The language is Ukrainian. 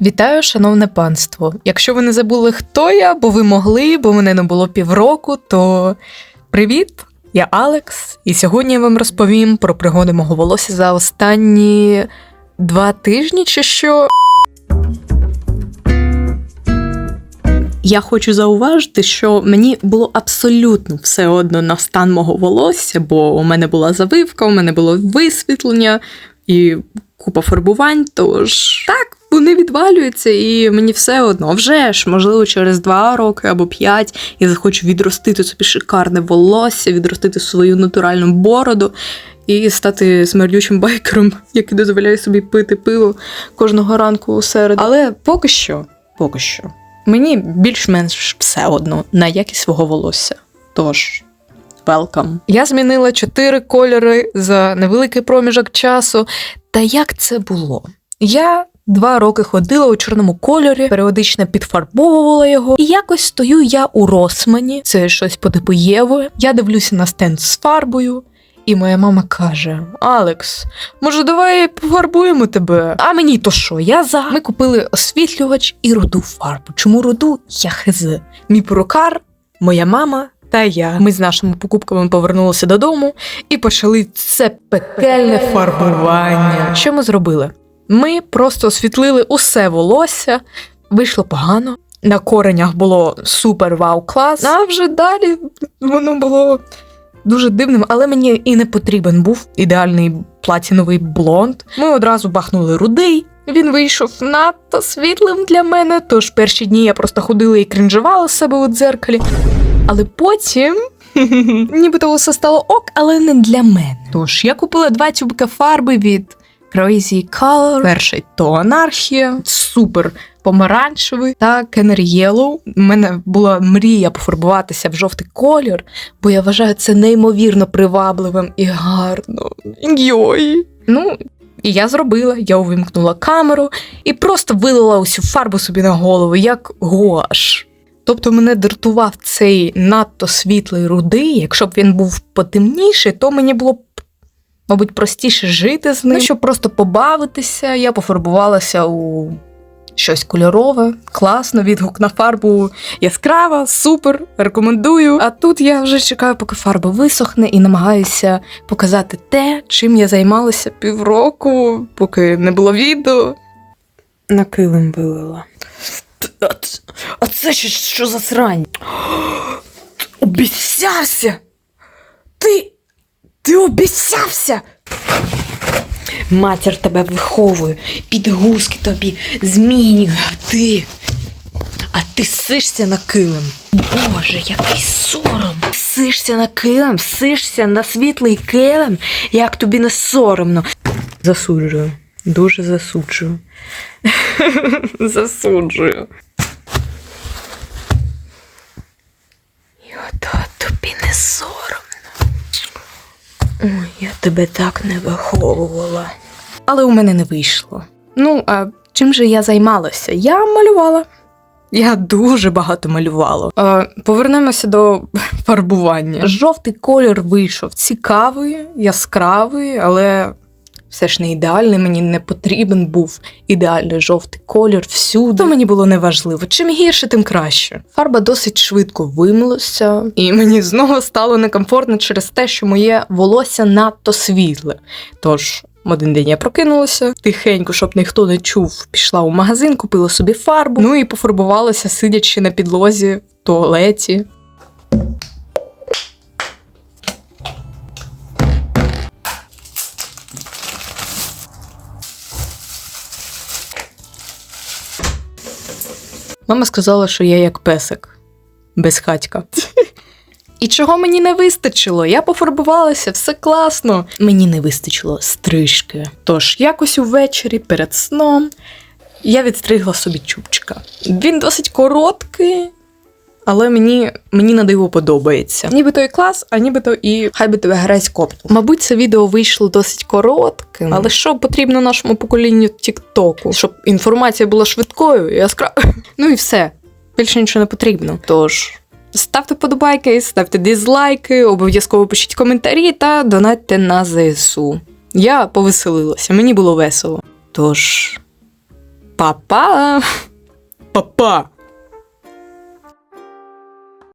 Вітаю, шановне панство. Якщо ви не забули, хто я, бо ви могли, бо мене не було півроку, то привіт! Я Алекс, і сьогодні я вам розповім про пригоди мого волосся за останні два тижні чи що. Я хочу зауважити, що мені було абсолютно все одно на стан мого волосся, бо у мене була завивка, у мене було висвітлення і купа фарбувань. Тож так, вони відвалюються, і мені все одно. Вже ж, можливо, через два роки або п'ять я захочу відростити собі шикарне волосся, відростити свою натуральну бороду. І стати смердючим байкером, який дозволяє собі пити пиво кожного ранку у середу. Але поки що, поки що, мені більш-менш все одно на якість свого волосся. Тож, welcome. Я змінила чотири кольори за невеликий проміжок часу. Та як це було? Я два роки ходила у чорному кольорі, періодично підфарбовувала його, і якось стою я у Росмані, це щось по типу Єви. Я дивлюся на стенд з фарбою. І моя мама каже: Алекс, може, давай пофарбуємо тебе? А мені то що? Я за. Ми купили освітлювач і руду фарбу. Чому руду? Я хз. Мій перукар, моя мама та я. Ми з нашими покупками повернулися додому і почали це пекельне фарбування. Що ми зробили? Ми просто освітлили усе волосся, вийшло погано. На коренях було супер вау клас. А вже далі воно було дуже дивним, але мені і не потрібен був ідеальний платіновий блонд. Ми одразу бахнули рудий. Він вийшов надто світлим для мене, тож перші дні я просто ходила і крінжувала себе у дзеркалі. Але потім. Нібито усе стало ок, але не для мене. Тож я купила два тюбика фарби від Crazy Color. Перший то анархія, супер помаранчевий та Canary Yellow. У мене була мрія пофарбуватися в жовтий колір, бо я вважаю це неймовірно привабливим і гарно. Йой. Ну, і я зробила. Я увімкнула камеру і просто вилила усю фарбу собі на голову, як гуаш. Тобто мене дратував цей надто світлий рудий. Якщо б він був потемніший, то мені було б, мабуть, простіше жити з ним. Ну, щоб просто побавитися, я пофарбувалася у щось кольорове, класно, відгук на фарбу яскрава, супер, рекомендую. А тут я вже чекаю, поки фарба висохне, і намагаюся показати те, чим я займалася півроку, поки не було відео. На килим вилила. А, а це ще що за срань? Обіцявся! Ти. Ти обіцявся! Матір тебе виховує, підгузки тобі змінює, а ти. А ти сишся на килим. Боже, який сором! Сишся на килим, сишся на світлий килим, як тобі не соромно. Засуджую, дуже засуджую. Засуджую. І ото тобі не соромно. Ой, я тебе так не виховувала. Але у мене не вийшло. Ну, а чим же я займалася? Я малювала. Я дуже багато малювала. А, повернемося до фарбування. Жовтий колір вийшов цікавий, яскравий, але все ж не ідеальний. Мені не потрібен був ідеальний жовтий колір всюди. То мені було неважливо. Чим гірше, тим краще. Фарба досить швидко вимилася, і мені знову стало некомфортно через те, що моє волосся надто світле. Тож. Один день я прокинулася тихенько, щоб ніхто не чув. Пішла у магазин, купила собі фарбу, ну і пофарбувалася, сидячи на підлозі в туалеті. Мама сказала, що я як песик, без хатька. І чого мені не вистачило? Я пофарбувалася, все класно. Мені не вистачило стрижки. Тож якось увечері перед сном я відстригла собі чубчика. Він досить короткий, але мені, мені на диво подобається. Нібито і клас, а нібито і хай би тебе грець копту. Мабуть, це відео вийшло досить коротким, але що потрібно нашому поколінню Тіктоку? Щоб інформація була швидкою, яскравою. Ну і все. Більше нічого не потрібно. Тож. Ставте подобайки, ставте дизлайки, обов'язково пишіть коментарі та донатьте на ЗСУ. Я повеселилася, мені було весело. Тож, Па-па! Па-па!